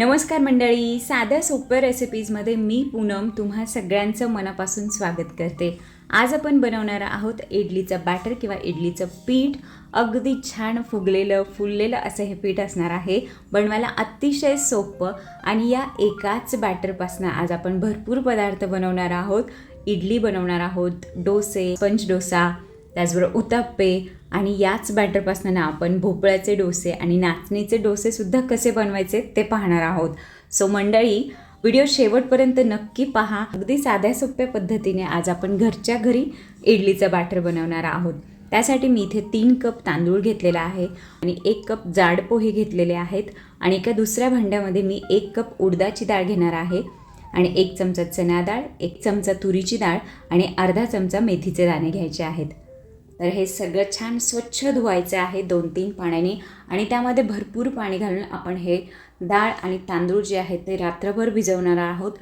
नमस्कार मंडळी साध्या सोप्या रेसिपीजमध्ये मी पूनम तुम्हा सगळ्यांचं मनापासून स्वागत करते. आज आपण बनवणार आहोत इडलीचं बॅटर किंवा इडलीचं पीठ. अगदी छान फुगलेलं फुललेलं असं हे पीठ असणार आहे. बनवायला अतिशय सोपं आणि या एकाच बॅटरपासून आज आपण भरपूर पदार्थ बनवणार आहोत. इडली बनवणार आहोत डोसे पंच डोसा त्याचबरोबर उताप्पे आणि याच बॅटरपासून ना आपण भोपळ्याचे डोसे आणि नाचणीचे डोसेसुद्धा कसे बनवायचे ते पाहणार आहोत. सो मंडळी व्हिडिओ शेवटपर्यंत नक्की पहा. अगदी साध्या सोप्या पद्धतीने आज आपण घरच्या घरी इडलीचं बॅटर बनवणार आहोत. त्यासाठी मी इथे तीन कप तांदूळ घेतलेला आहे आणि एक कप जाड पोहे घेतलेले आहेत आणि एका दुसऱ्या भांड्यामध्ये मी एक कप उडदाची डाळ घेणार आहे आणि एक चमचा चणा डाळ एक चमचा तुरीची डाळ आणि अर्धा चमचा मेथीचे दाणे घ्यायचे आहेत. तर हे सगळं छान स्वच्छ धुवायचं आहे दोन तीन पाण्याने. आणि त्यामध्ये भरपूर पाणी घालून आपण हे डाळ आणि तांदूळ जे आहेत ते रात्रभर भिजवणार आहोत.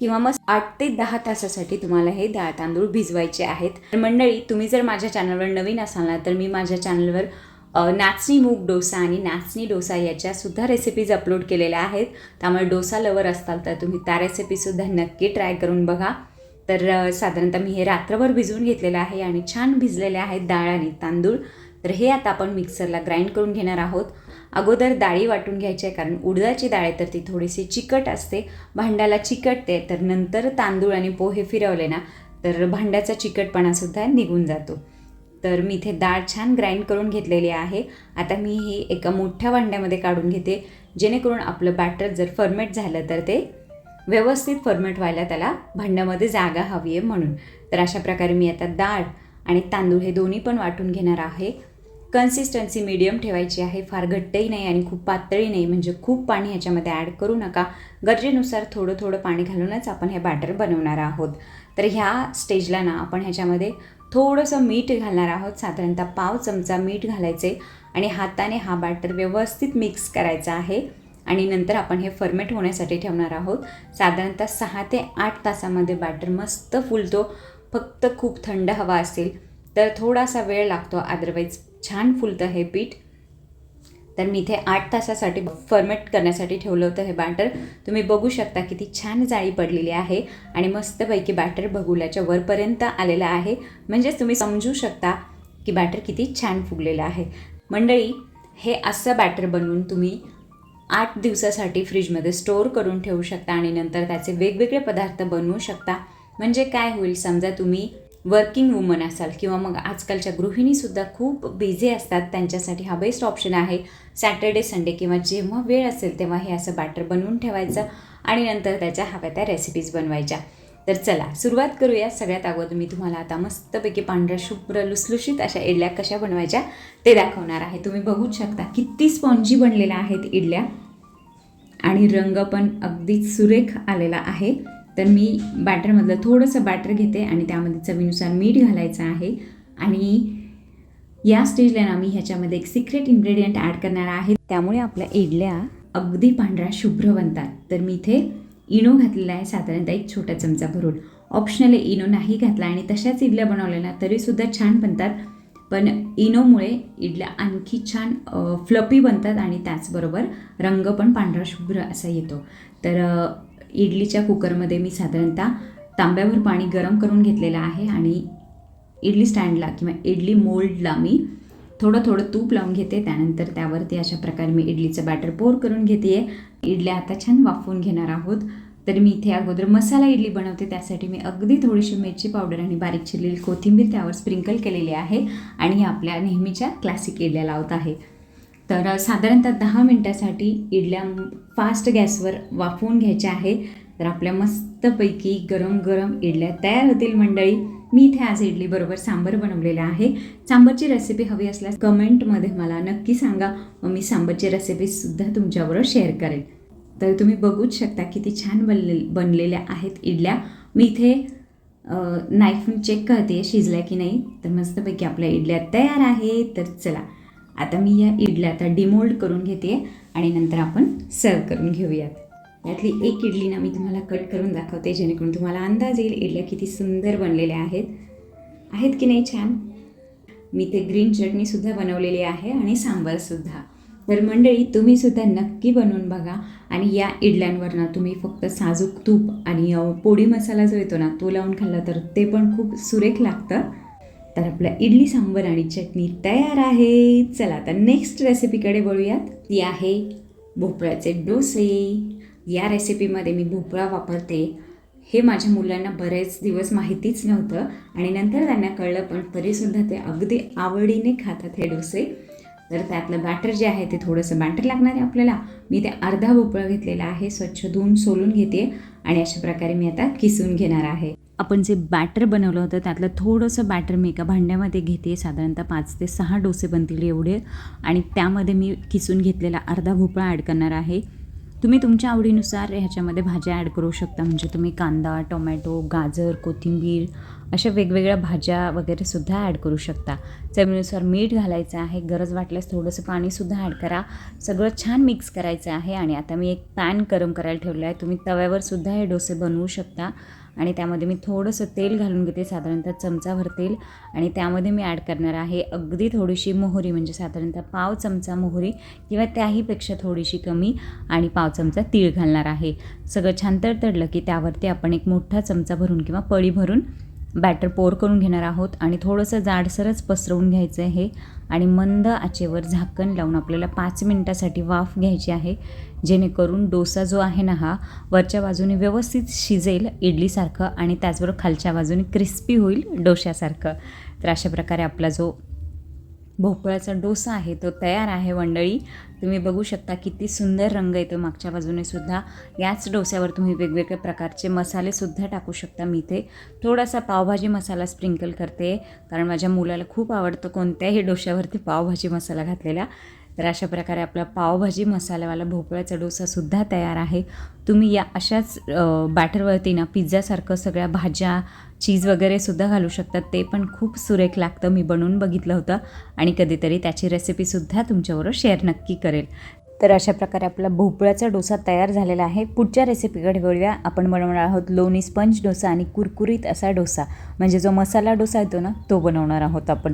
किंवा मग आठ ते दहा तासासाठी तुम्हाला हे डाळ तांदूळ भिजवायचे आहेत. तर मंडळी तुम्ही जर माझ्या चॅनलवर नवीन असाल ना तर मी माझ्या चॅनलवर नाचणी मूग डोसा आणि नाचणी डोसा याच्यासुद्धा रेसिपीज अपलोड केलेल्या आहेत. त्यामुळे डोसा लवर असताल तर तुम्ही त्या रेसिपीसुद्धा नक्की ट्राय करून बघा. तर साधारणतः मी हे रात्रभर भिजवून घेतलेलं आहे आणि छान भिजलेले आहेत डाळ आणि तांदूळ. तर हे आता आपण मिक्सरला ग्राइंड करून घेणार आहोत. अगोदर डाळी वाटून घ्यायची आहे कारण उडदाची डाळ आहे तर ती थोडीशी चिकट असते. भांड्याला चिकटते तर नंतर तांदूळ आणि पोहे फिरवले ना तर भांड्याचा चिकटपणासुद्धा निघून जातो. तर मी इथे डाळ छान ग्राइंड करून घेतलेली आहे. आता मी ही एका मोठ्या भांड्यामध्ये काढून घेते. जेणेकरून आपलं बॅटर जर फर्मेट झालं तर ते व्यवस्थित फर्मेट व्हायला त्याला भांड्यामध्ये जागा हवी आहे म्हणून. तर अशा प्रकारे मी आता डाळ आणि तांदूळ हे दोन्ही पण वाटून घेणार आहे. कन्सिस्टन्सी मीडियम ठेवायची आहे. फार घट्टही नाही आणि खूप पातळी नाही. म्हणजे खूप पाणी ह्याच्यामध्ये ॲड करू नका. गरजेनुसार थोडं थोडं पाणी घालूनच आपण हे बॅटर बनवणार आहोत. तर ह्या स्टेजला ना आपण ह्याच्यामध्ये थोडंसं मीठ घालणार आहोत. साधारणतः पाव चमचा मीठ घालायचे आणि हाताने हा बॅटर व्यवस्थित मिक्स करायचा आहे. आणि नंतर आपण हे फर्मेट होण्यासाठी ठेवणार आहोत. साधारणतः सहा ते आठ तासामध्ये बॅटर मस्त फुलतो. फक्त खूप थंड हवा असेल तर थोडासा वेळ लागतो. अदरवाईज छान फुलतं हे पीठ. तर मी इथे आठ तासासाठी फर्मेट करण्यासाठी ठेवलं होतं हे बॅटर. तुम्ही बघू शकता किती छान जाळी पडलेली आहे आणि मस्तपैकी बॅटर बघुल्याच्या वरपर्यंत आलेलं आहे. म्हणजेच तुम्ही समजू शकता की बॅटर किती छान फुगलेलं आहे. मंडळी हे असं बॅटर बनवून तुम्ही आठ दिवसासाठी फ्रीजमध्ये स्टोअर करून ठेवू शकता आणि नंतर त्याचे वेगवेगळे पदार्थ बनवू शकता. म्हणजे काय होईल समजा तुम्ही वर्किंग वुमन असाल किंवा मग आजकालच्या गृहिणीसुद्धा खूप बिझी असतात त्यांच्यासाठी हा बेस्ट ऑप्शन आहे सॅटर्डे संडे किंवा जेव्हा वेळ असेल तेव्हा हे असं बॅटर बनवून ठेवायचं आणि नंतर त्याच्या हव्या त्या रेसिपीज बनवायच्या. तर चला सुरुवात करूया सगळ्यात अगोदर. मी तुम्हाला आता मस्तपैकी पांढऱ्या शुभ्र लुसलुशीत अशा इडल्या कशा बनवायच्या ते दाखवणार आहे. तुम्ही बघूच शकता किती स्पॉन्जी बनलेल्या आहेत इडल्या. आणि रंग पण अगदीच सुरेख आलेला आहे. तर मी बॅटरमधलं थोडंसं बॅटर घेते आणि त्यामध्ये चवीनुसार मीठ घालायचं आहे. आणि या स्टेजला ना मी ह्याच्यामध्ये एक सिक्रेट इन्ग्रेडियंट ॲड करणार आहे. त्यामुळे आपल्या इडल्या अगदी पांढऱ्या शुभ्र बनतात. तर मी इथे इनो घातलेला आहे साधारणतः एक छोटा चमचा भरून. ऑप्शनली इनो नाही घातला आणि तशाच इडल्या बनवल्या ना तरीसुद्धा छान बनतात. पण इनोमुळे इडल्या आणखी छान फ्लपी बनतात आणि त्याचबरोबर रंग पण पांढरा शुभ्र असा येतो. तर इडलीच्या कुकरमध्ये मी साधारणतः तांब्यावर पाणी गरम करून घेतलेलं आहे आणि इडली स्टँडला किंवा इडली मोल्डला मी थोडं थोडं तूप लावून घेते. त्यानंतर त्यावरती अशा प्रकारे मी इडलीचं बॅटर पोर करून घेते इडल्या आता छान वाफवून घेणार आहोत. तर मी इथे अगोदर मसाला इडली बनवते त्यासाठी मी अगदी थोडीशी मिरची पावडर आणि बारीक चिरलेली कोथिंबीर त्यावर स्प्रिंकल केलेली आहे आणि आपल्या नेहमीच्या क्लासिक इडल्या लावत आहे. तर साधारणतः दहा मिनटासाठी इडल्या फास्ट गॅसवर वाफवून घ्यायच्या आहे तर आपल्या मस्तपैकी गरम गरम इडल्या तयार होतील मंडळी. मी इथे आज इडलीबरोबर सांबर बनवलेलं आहे. सांबरची रेसिपी हवी असल्यास कमेंटमध्ये मला नक्की सांगा. व मी सांबरची रेसिपीसुद्धा तुमच्याबरोबर शेअर करेन तर तुम्ही बघूच शकता किती छान बनले बनलेल्या आहेत इडल्या. मी इथे नाईफून चेक करते शिजल्या की नाही. तर मस्तपैकी आपल्या इडल्या तयार आहेत. तर चला आता मी या इडल्या आता डिमोल्ड करून घेते आणि नंतर आपण सर्व करून घेऊयात. यातली एक इडली ना मी तुम्हाला कट करून दाखवते जेणेकरून तुम्हाला अंदाज येईल इडल्या किती सुंदर बनलेल्या आहेत. आहेत की नाही छान? मी ते ग्रीन चटणीसुद्धा बनवलेली आहे आणि सांबारसुद्धा तर मंडळी तुम्हीसुद्धा नक्की बनवून बघा आणि या इडल्यांवर ना तुम्ही फक्त साजूक तूप आणि पोळी मसाला जो येतो ना तो लावून खाल्ला तर ते पण खूप सुरेख लागतं. तर आपलं इडली सांबर आणि चटणी तयार आहे. चला आता नेक्स्ट रेसिपीकडे बोलूयात ती आहे भोपळ्याचे डोसे. या रेसिपीमध्ये मी भोपळा वापरते. हे माझ्या मुलांना बरेच दिवस माहितीच नव्हतं आणि नंतर त्यांना कळलं पण तरीसुद्धा ते अगदी आवडीने खातात हे डोसे. तर त्यातलं बॅटर जे आहे ते थोडंसं बॅटर लागणार आहे आपल्याला. मी ते अर्धा भोपळा घेतलेला आहे स्वच्छ धुवून सोलून घेते आणि अशा प्रकारे मी आता किसून घेणार आहे. आपण जे बॅटर बनवलं होतं त्यातलं थोडंसं बॅटर मी एका भांड्यामध्ये घेते साधारणतः पाच ते सहा डोसे बनतील एवढे. आणि त्यामध्ये मी किसून घेतलेला अर्धा भोपळा ॲड करणार आहे. तुम्ही तुमच्या आवडीनुसार ह्याच्यामध्ये भाज्या ॲड करू शकता. म्हणजे तुम्ही कांदा टोमॅटो गाजर कोथिंबीर अशा वेगवेगळ्या भाज्या वगैरे सुद्धा ॲड करू शकता. चवीनुसार मीठ घालायचं आहे गरज वाटल्यास थोडंसं पाणीसुद्धा ॲड करा. सगळं छान मिक्स करायचं आहे आणि आता मी एक पॅन गरम करायला ठेवलं आहे. तुम्ही तव्यावर सुद्धा हे डोसे बनवू शकता. आणि त्यामध्ये मी थोडंसं तेल घालून घेते साधारणतः चमचाभर तेल. आणि त्यामध्ये मी ॲड करणार आहे अगदी थोडीशी मोहरी म्हणजे साधारणतः पाव चमचा मोहरी किंवा त्याहीपेक्षा थोडीशी कमी आणि पाव चमचा तीळ घालणार आहे. सगळं छान तडतडलं की त्यावरती आपण एक मोठा चमचा भरून किंवा पळी भरून बॅटर पोर करून घेणार आहोत. आणि थोडंसं जाडसरच पसरवून घ्यायचं आहे हे. आणि मंद आचेवर झाकण लावून आपल्याला पाच मिनटासाठी वाफ घ्यायची आहे जेणेकरून डोसा जो आहे ना हा वरच्या बाजूने व्यवस्थित शिजेल इडलीसारखं आणि त्याचबरोबर खालच्या बाजूने क्रिस्पी होईल डोश्यासारखं. तर अशा प्रकारे आपला जो भोपळ्याचा डोसा आहे तो तयार आहे मंडळी. तुम्ही बघू शकता किती सुंदर रंग येतो मागच्या बाजूने सुद्धा. याच डोस्यावर तुम्ही वेगवेगळ्या प्रकारचे मसालेसुद्धा टाकू शकता मी इथे. थोडासा पावभाजी मसाला स्प्रिंकल करते कारण माझ्या मुलाला खूप आवडतं कोणत्याही डोश्यावरती पावभाजी मसाला घातलेला. तर अशा प्रकारे आपला पावभाजी मसाल्यावाला भोपळ्याचा डोसासुद्धा तयार आहे. तुम्ही या अशाच बॅटरवरती ना पिझ्झासारखं सगळ्या भाज्या चीज वगैरे सुद्धा घालू शकतात. ते पण खूप सुरेख लागतं. मी बनवून बघितलं होतं आणि कधीतरी त्याची रेसिपीसुद्धा तुमच्याबरोबर शेअर नक्की करेल. तर अशा प्रकारे आपला भोपळ्याचा डोसा तयार झालेला आहे. पुढच्या रेसिपीकडे वळूया. आपण बनवणार आहोत लोणी स्पंज डोसा आणि कुरकुरीत असा डोसा. म्हणजे जो मसाला डोसा येतो ना तो बनवणार आहोत आपण.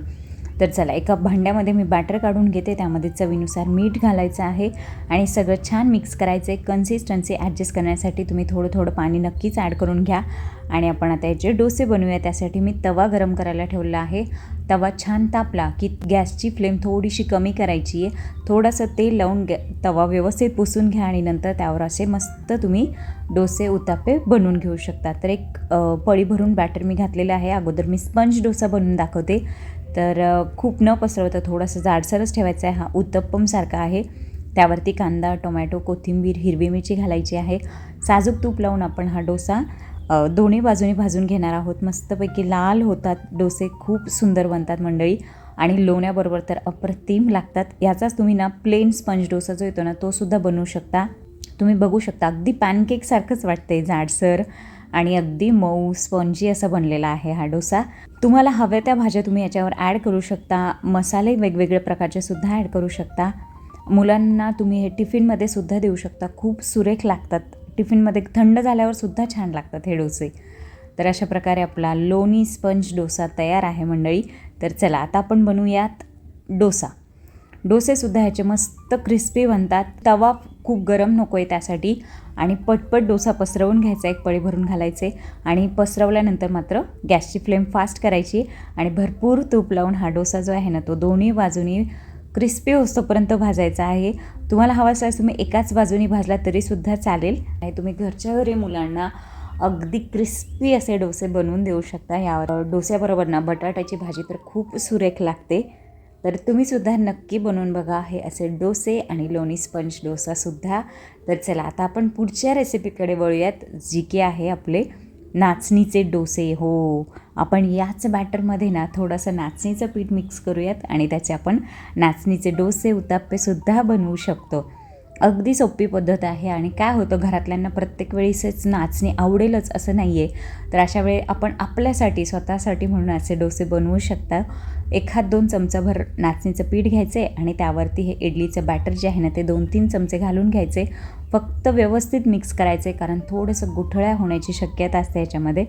तर चला एका भांड्यामध्ये मी बॅटर काढून घेते. त्यामध्ये चवीनुसार मीठ घालायचं आहे आणि सगळं छान मिक्स करायचं आहे कन्सिस्टन्सी ॲडजस्ट करण्यासाठी तुम्ही थोडं थोडं पाणी नक्कीच ॲड करून घ्या. आणि आपण आता याचे डोसे बनवूया त्यासाठी मी तवा गरम करायला ठेवला आहे. तवा छान तापला की गॅसची फ्लेम थोडीशी कमी करायची आहे थोडंसं तेल लावून गॅ तवा व्यवस्थित पुसून घ्या आणि नंतर त्यावर असे मस्त तुम्ही डोसे उतापे बनवून घेऊ शकता. तर एक पळी भरून बॅटर मी घातलेलं आहे. अगोदर मी स्पंज डोसा बनवून दाखवते. तर खूप न पसरवता थोडंसं जाडसरच ठेवायचं आहे. हा उत्तप्पमसारखा आहे. त्यावरती कांदा टोमॅटो कोथिंबीर हिरवी मिरची घालायची आहे. साजूक तूप लावून आपण हा डोसा दोन्ही बाजूनी भाजून घेणार आहोत. मस्तपैकी लाल होतात डोसे खूप सुंदर बनतात मंडळी. आणि लोण्याबरोबर तर अप्रतिम लागतात. याचाच तुम्ही ना प्लेन स्पंज डोसा जो येतो ना तोसुद्धा बनवू शकता. तुम्ही बघू शकता अगदी पॅनकेकसारखंच वाटते जाडसर. आणि अगदी मऊ स्पंजी असा बनलेला आहे हा डोसा. तुम्हाला हव्या त्या भाज्या तुम्ही याच्यावर ॲड करू शकता. मसाले वेगवेगळ्या प्रकारचे सुद्धा ॲड करू शकता. मुलांना तुम्ही हे टिफिनमध्ये सुद्धा देऊ शकता. खूप सुरेख लागतात. टिफिनमध्ये थंड झाल्यावर सुद्धा छान लागतात हे डोसे. तर अशा प्रकारे आपला लोणी स्पंज डोसा तयार आहे मंडळी. तर चला आता आपण बनवूयात डोसा. डोसेसुद्धा ह्याचे मस्त क्रिस्पी बनतात. तवा खूप गरम नको आहे त्यासाठी. आणि पटपट डोसा पसरवून घ्यायचा एक पळी भरून घालायचे. आणि पसरवल्यानंतर मात्र गॅसची फ्लेम फास्ट करायची. आणि भरपूर तूप लावून हा डोसा जो आहे ना तो दोन्ही बाजूनी क्रिस्पी होतोपर्यंत भाजायचा आहे. तुम्हाला हवा असल्यास तुम्ही एकाच बाजूनी भाजला तरीसुद्धा चालेल. आणि तुम्ही घरच्या घरी मुलांना अगदी क्रिस्पी असे डोसे बनवून देऊ शकता. यावर डोस्याबरोबर ना बटाट्याची भाजी तर खूप सुरेख लागते. तर तुम्ही सुद्धा नक्की बनवून बघा. हे असे डोसे आणि लोणी स्पंज डोसासुद्धा. तर चला आता आपण पुढच्या रेसिपीकडे वळूयात. जी की आहे आपले नाचणीचे डोसे. हो आपण याच बॅटरमध्ये ना थोडंसं नाचणीचं पीठ मिक्स करूयात आणि त्याचे आपण नाचणीचे डोसे उताप्पेसुद्धा बनवू शकतो. अगदी सोपी पद्धत आहे आणि काय होतं घरातल्यांना प्रत्येक वेळेसच नाचणी आवडेलच असं नाही आहे तर अशा वेळी आपण आपल्यासाठी स्वतःसाठी म्हणून असे डोसे बनवू शकता. एखाद दोन चमचाभर नाचणीचं पीठ घ्यायचे आणि त्यावरती हे इडलीचं बॅटर जे आहे ना ते दोन तीन चमचे घालून घ्यायचे फक्त व्यवस्थित मिक्स करायचे कारण थोडंसं गुठळ्या होण्याची शक्यता असते याच्यामध्ये.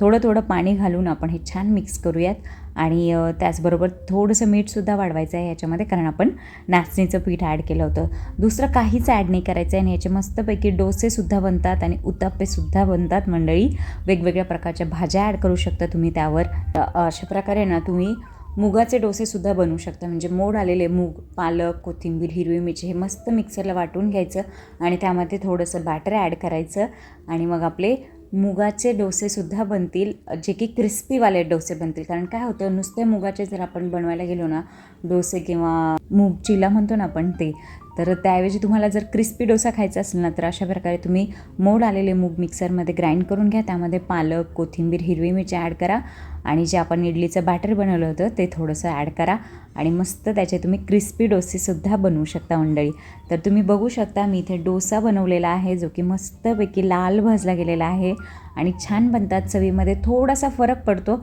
थोडं थोडं पाणी घालून आपण हे छान मिक्स करूयात. आणि त्याचबरोबर थोडंसं मीठसुद्धा वाढवायचं आहे याच्यामध्ये कारण आपण नाचणीचं पीठ ॲड केलं होतं. दुसरं काहीच ॲड नाही करायचं आहे आणि याचे मस्तपैकी डोसेसुद्धा बनतात आणि उत्तप्पेसुद्धा बनतात. मंडळी वेगवेगळ्या प्रकारच्या भाज्या ॲड करू शकता तुम्ही त्यावर. अशा प्रकारे ना तुम्ही मुगाचे डोसेसुद्धा बनवू शकता. म्हणजे मोड आलेले मूग पालक कोथिंबीर हिरवी मिरची हे मस्त मिक्सरला वाटून घ्यायचं आणि त्यामध्ये थोडंसं बॅटर ॲड करायचं आणि मग आपले मुगाचे डोसेसुद्धा बनतील जे की क्रिस्पीवाले डोसे बनतील. कारण काय होतं नुसते मुगाचे जर आपण बनवायला गेलो ना डोसे किंवा मूग चिला म्हणतो ना आपण ते तर त्याऐवजी तुम्हाला जर क्रिस्पी डोसा खायचा असेल ना तर अशा प्रकारे तुम्ही मोड आलेले मूग मिक्सरमध्ये ग्राइंड करून घ्या. त्यामध्ये पालक कोथिंबीर हिरवी मिरची ॲड करा. आणि जे आपण इडलीचं बॅटर बनवलं होतं ते थोडंसं ॲड करा. आणि मस्त त्याचे तुम्ही क्रिस्पी डोसेसुद्धा बनवू शकता मंडळी. तर तुम्ही बघू शकता मी इथे डोसा बनवलेला आहे जो की मस्तपैकी लाल भाजला गेलेला आहे. आणि छान बनतात चवीमध्ये थोडासा फरक पडतो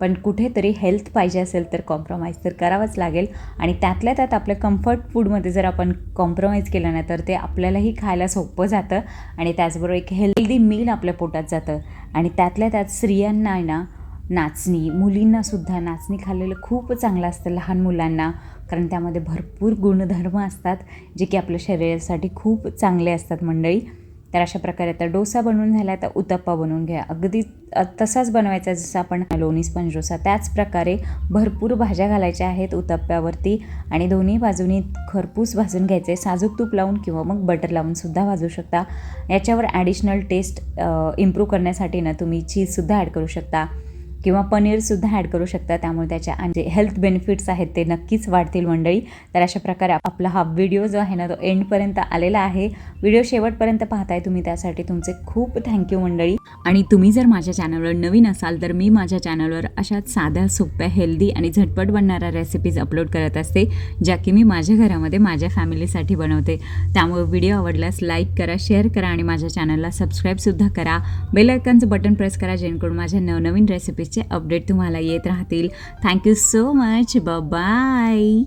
पण कुठेतरी हेल्थ पाहिजे असेल तर कॉम्प्रोमाइज तर करावंच लागेल. आणि त्यातल्या त्यात आपल्या कम्फर्ट फूडमध्ये जर आपण कॉम्प्रोमाइज केलं ना तर ते आपल्यालाही खायला सोपं जातं. आणि त्याचबरोबर एक हेल्दी मील आपल्या पोटात जातं. आणि त्यातल्या त्यात स्त्रियांना आहे ना नाचणी मुलींनासुद्धा नाचणी खाल्लेलं खूप चांगलं असतं लहान मुलांना. कारण त्यामध्ये भरपूर गुणधर्म असतात जे की आपल्या शरीरासाठी खूप चांगले असतात मंडळी. तर अशा प्रकारे आता डोसा बनवून झाला तर उत्तप्पा बनवून घ्या. अगदी तसाच बनवायचा जसं आपण लोणी स्पंज डोसा त्याच प्रकारे भरपूर भाज्या घालायच्या आहेत उत्तप्प्यावरती आणि दोन्ही बाजूनी खरपूस भाजून घ्यायचे. साजूक तूप लावून किंवा मग बटर लावून सुद्धा भाजू शकता. याच्यावर ॲडिशनल टेस्ट इम्प्रूव्ह करण्यासाठी ना तुम्ही चीजसुद्धा ॲड करू शकता. किंवा पनीरसुद्धा ॲड करू शकता. त्यामुळे त्याच्या जे हेल्थ बेनिफिट्स आहेत ते नक्कीच वाढतील मंडळी. तर अशा प्रकारे आपला हा व्हिडिओ जो आहे ना तो एंडपर्यंत आलेला आहे. व्हिडिओ शेवटपर्यंत पाहताय तुम्ही त्यासाठी तुमचे खूप थँक्यू मंडळी. आणि तुम्ही जर माझ्या चॅनलवर नवीन असाल तर मी माझ्या चॅनलवर अशाच साध्या सोप्या हेल्दी आणि झटपट बनणाऱ्या रेसिपीज अपलोड करत असते ज्या की मी माझ्या घरामध्ये माझ्या फॅमिलीसाठी बनवते. त्यामुळे व्हिडिओ आवडल्यास लाईक करा शेअर करा आणि माझ्या चॅनलला सबस्क्राईबसुद्धा करा. बेलायकनचं बटन प्रेस करा जेणेकरून माझ्या नवनवीन रेसिपीज रेसिपीजचे अपडेट तुम्हाला येत राहतील. Thank you so much bye